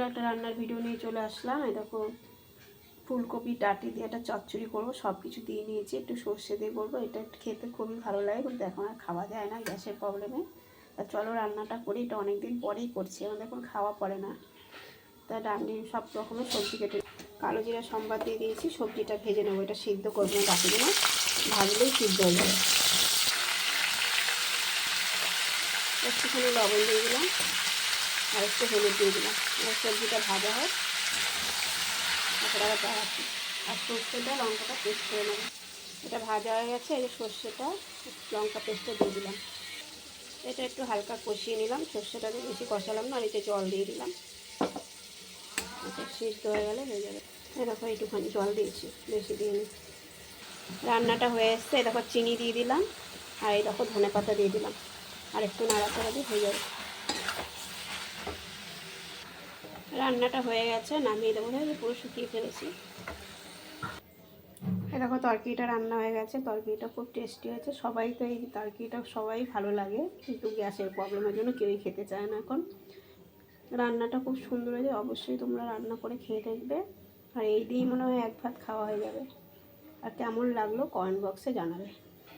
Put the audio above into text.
একটা রান্নার ভিডিও নিয়ে চলে আসলাম। এই দেখো, ফুলকপি, ডাটি দিয়ে একটা চচ্চড়ি করব সব কিছু দিয়ে নিয়েছি। একটু সর্ষে দিয়ে করব, এটা খেতে খুবই ভালো লাগে, কিন্তু এখন আর খাওয়া যায় না গ্যাসের প্রবলেমে তা চলো রান্নাটা করি, এটা অনেক দিন পরেই করছি আমাদের এখন খাওয়া পড়ে না। তা রান্নি সব রকমের সবজি কেটে কালো জিরা সম্বাদ দিয়ে দিয়েছি, সবজিটা ভেজে নেব, এটা সিদ্ধ করব না ডাটিগুলো, ভাজলেই সিদ্ধ হয়ে যাবে। একটুখানি লবণ দিয়ে দিলাম। আর একটু হলুদ দিয়ে দিলাম। এবার সবজিটা ভাজা হয় তারপরে আর সর্ষেটা, লঙ্কাটা পেস্ট করে নেব। এটা ভাজা হয়ে গেছে, এই যে সর্ষেটা, লঙ্কা পেস্টটা দিয়ে দিলাম। এটা একটু হালকা কষিয়ে নিলাম। সর্ষেটা দিয়ে বেশি কষালাম না আর এতে জল দিয়ে দিলাম। এটা সিদ্ধ হয়ে গেলে হয়ে যাবে। এরকম একটুখানি জল দিয়েছি, বেশি দিয়ে রান্নাটা হয়ে এসছে। দেখো, চিনি দিয়ে দিলাম। আর এই দেখো ধনে পাতা দিয়ে দিলাম। আর একটু নাড়াচাড়া দিয়ে হয়ে যাবে। রান্নাটা হয়ে গেছে, নামিয়ে দেবো। দেখো পুরো শুকিয়ে ফেলেছি। দেখো, তরকারিটা রান্না হয়ে গেছে। তরকারিটা খুব টেস্টি হয়েছে। সবাই তো এই তরকারিটা সবাই ভালো লাগে, কিন্তু গ্যাসের প্রবলেমের জন্য কেউই খেতে চায় না এখন। রান্নাটা খুব সুন্দর হয়েছে। অবশ্যই তোমরা রান্না করে খেয়ে দেখবে। আর এই দিয়েই মনে হয় এক ভাত খাওয়া হয়ে যাবে। আর কেমন লাগল কমেন্ট বক্সে জানাবে।